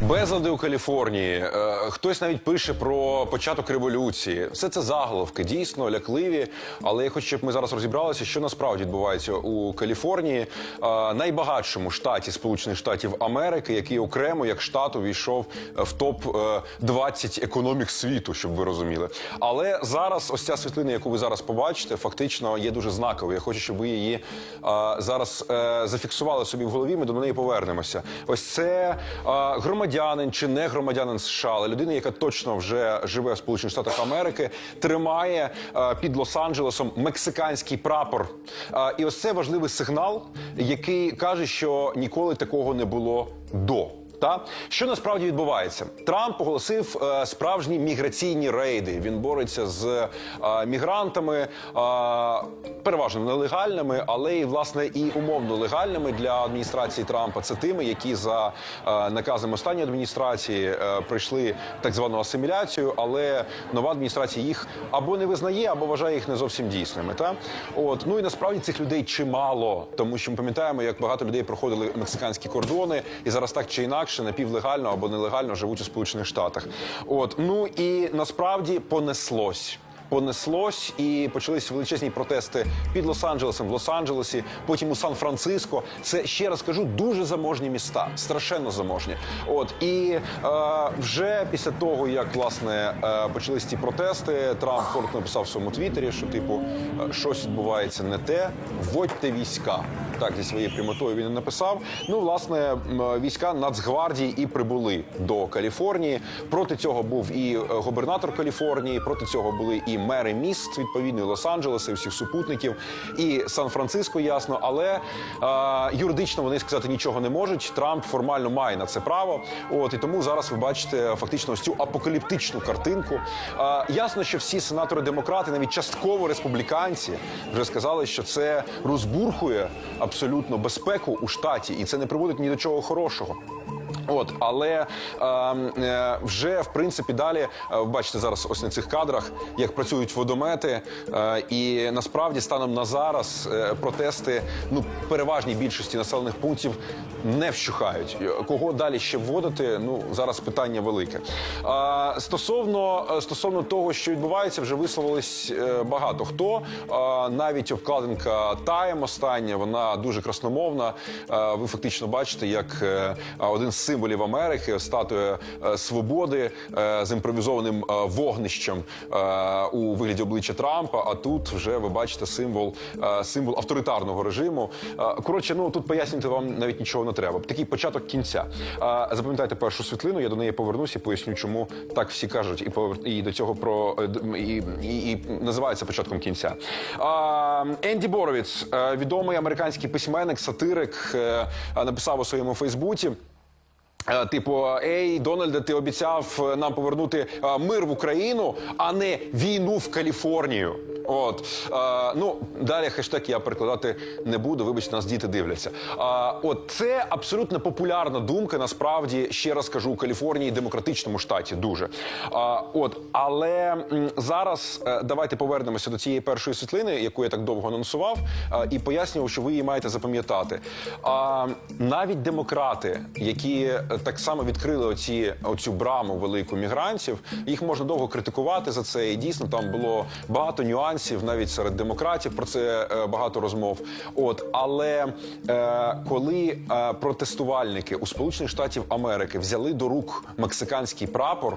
Безлади у Каліфорнії. Е, Хтось навіть пише про початок революції. Все це заголовки, дійсно лякливі. Але я хочу, щоб ми зараз розібралися, що насправді відбувається у Каліфорнії, е, найбагатшому штаті Сполучених Штатів Америки, який окремо як штат увійшов в топ 20 економік світу, щоб ви розуміли. Але зараз ось ця світлина, яку ви зараз побачите, фактично є дуже знаковою. Я хочу, щоб ви її е, зараз е, зафіксували собі в голові. Ми до неї повернемося. Ось це е, громадянин чи не громадянин США, але людина, яка точно вже живе в Сполучених Штатах Америки, тримає е, під Лос-Анджелесом мексиканський прапор. Е, і ось це важливий сигнал, який каже, що ніколи такого не було до. Та що насправді відбувається? Трамп оголосив е, справжні міграційні рейди. Він бореться з е, мігрантами, е, переважно нелегальними, але і власне і умовно легальними для адміністрації Трампа. Це тими, які за е, наказом останньої адміністрації е, пройшли так звану асиміляцію, але нова адміністрація їх або не визнає, або вважає їх не зовсім дійсними. Та от ну і насправді цих людей чимало, тому що ми пам'ятаємо, як багато людей проходили мексиканські кордони, і зараз так чи інакше напівлегально або нелегально живуть у Сполучених Штатах. От ну і насправді понеслось. Понеслось і почалися величезні протести під Лос-Анджелесом, в Лос-Анджелесі, потім у Сан-Франциско. Це ще раз кажу, дуже заможні міста, страшенно заможні. От і е, вже після того, як власне е, почались ці протести, Трамп коротко написав в своєму твіттері, що типу е, щось відбувається не те, вводьте війська. Так, зі своєю прямотою він і написав. Ну, власне, війська Нацгвардії і прибули до Каліфорнії. Проти цього був і е, губернатор Каліфорнії, проти цього були і мери міст відповідно, Лос-Анджелеса, і всіх супутників, і Сан-Франциско, ясно. Але е, юридично вони сказати нічого не можуть. Трамп формально має на це право. От і тому зараз ви бачите фактично ось цю апокаліптичну картинку. Е, ясно, що всі сенатори-демократи, навіть частково республіканці, вже сказали, що це розбурхує абсолютно безпеку у штаті, і це не приводить ні до чого хорошого. От, але е, е, вже в принципі далі е, бачите зараз ось на цих кадрах, як працюють водомети, е, і насправді станом на зараз е, протести ну переважній більшості населених пунктів не вщухають. Кого далі ще вводити? Ну зараз питання велике. Е, стосовно е, стосовно того, що відбувається, вже висловились е, багато хто. Е, навіть обкладинка Тайм остання, вона дуже красномовна. Е, ви фактично бачите, як е, один з символів Америки, статуя е, свободи е, з імпровізованим е, вогнищем у вигляді обличчя Трампа. А тут вже ви бачите символ, символ авторитарного режиму. Коротше, ну тут пояснювати вам навіть нічого не треба. Такий початок кінця. Запам'ятайте першу світлину. Я до неї повернусь і поясню, чому так всі кажуть, і повер... і до цього про і, і, і називається початком кінця. Енді Боровіц, відомий американський письменник, сатирик, написав у своєму Фейсбуці. Е, Типу, ей, Дональде, ти обіцяв е, нам повернути е, мир в Україну, а не війну в Каліфорнію. От е, ну далі хештег я перекладати не буду. Вибачте, нас діти дивляться. Е, от це абсолютно популярна думка. Насправді ще раз кажу у Каліфорнії, демократичному штаті, дуже. Е, от, але зараз е, давайте повернемося до цієї першої світлини, яку я так довго анонсував, е, і пояснював, що ви її маєте запам'ятати. А навіть демократи, які е, так само відкрили оці оцю браму велику мігрантів, їх можна довго критикувати за це. І дійсно там було багато нюансів, навіть серед демократів про це е, багато розмов. От але е, коли е, протестувальники у Сполучених Штатів Америки взяли до рук мексиканський прапор,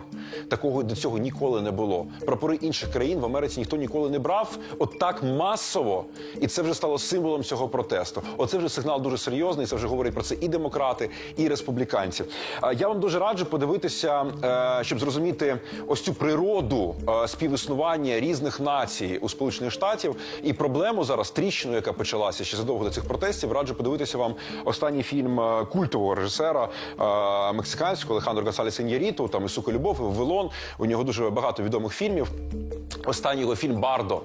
такого до цього ніколи не було. Прапори інших країн в Америці ніхто ніколи не брав от так масово, і це вже стало символом цього протесту. Оце вже сигнал дуже серйозний. Це вже говорять про це і демократи, і республіканці. Е, Я вам дуже раджу подивитися, е, щоб зрозуміти ось цю природу е, співіснування різних націй у Сполучених Штатів і проблему зараз тріщину, яка почалася ще задовго до цих протестів. Раджу подивитися вам останній фільм культового режисера мексиканського Алехандро Гасаліса Ін'яріту, там і «Сука, любов, і Вавилон. У нього дуже багато відомих фільмів. Останній його фільм Бардо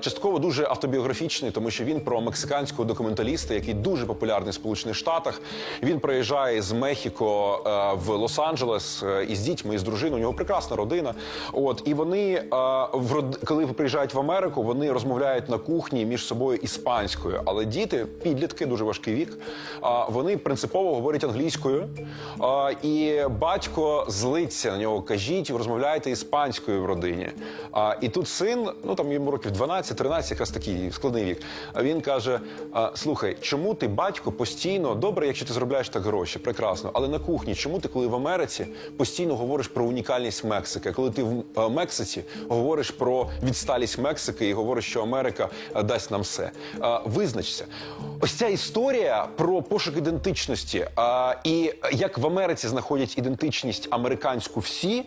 частково дуже автобіографічний, тому що він про мексиканського документаліста, який дуже популярний в Сполучених Штатах. Він приїжджає з Мехіко е, в Лос-Анджелес е, із дітьми, із дружиною. У нього прекрасна родина. От і вони, е, коли приїжджають в Америку, вони розмовляють на кухні між собою іспанською. Але діти, підлітки, дуже важкий вік. Вони принципово говорять англійською. І батько злиться на нього. Кажіть, ви розмовляєте іспанською в родині. І тут син, ну там йому років 12-13, якраз такий складний вік. А він каже: слухай, чому ти батько постійно добре, якщо ти заробляєш так гроші, прекрасно, але на кухні, чому ти, коли в Америці постійно говориш про унікальність Мексики? Коли ти в Мексиці говориш про відсталість Мексики і говориш, що Америка дасть нам все. Визначся. Ось ця історія про пошук ідентичності і як в Америці знаходять ідентичність американську всі,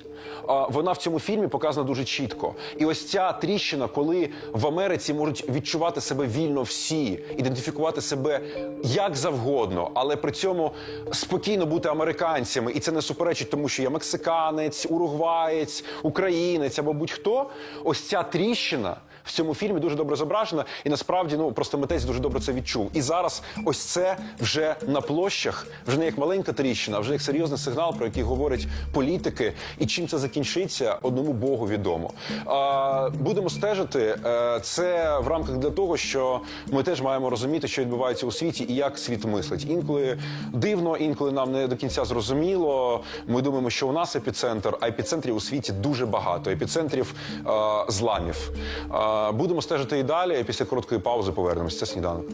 вона в цьому фільмі показана дуже чітко. І ось ця тріщина, коли в Америці можуть відчувати себе вільно всі, ідентифікувати себе як завгодно, але при цьому спокійно бути американцями, і це не суперечить тому, що я мексиканець, уругваєць, українець або будь-хто. Ось ця тріщина. В цьому фільмі дуже добре зображена, і насправді ну просто митець дуже добре це відчув. І зараз ось це вже на площах, вже не як маленька тріщина, а вже як серйозний сигнал, про який говорять політики. І чим це закінчиться, одному Богу відомо. А, будемо стежити. Е, Це в рамках для того, що ми теж маємо розуміти, що відбувається у світі і як світ мислить. Інколи дивно, інколи нам не до кінця зрозуміло. Ми думаємо, що у нас епіцентр, а епіцентрів у світі дуже багато. Епіцентрів е, зламів. Будемо стежити і далі. Після короткої паузи повернемось. Це сніданок.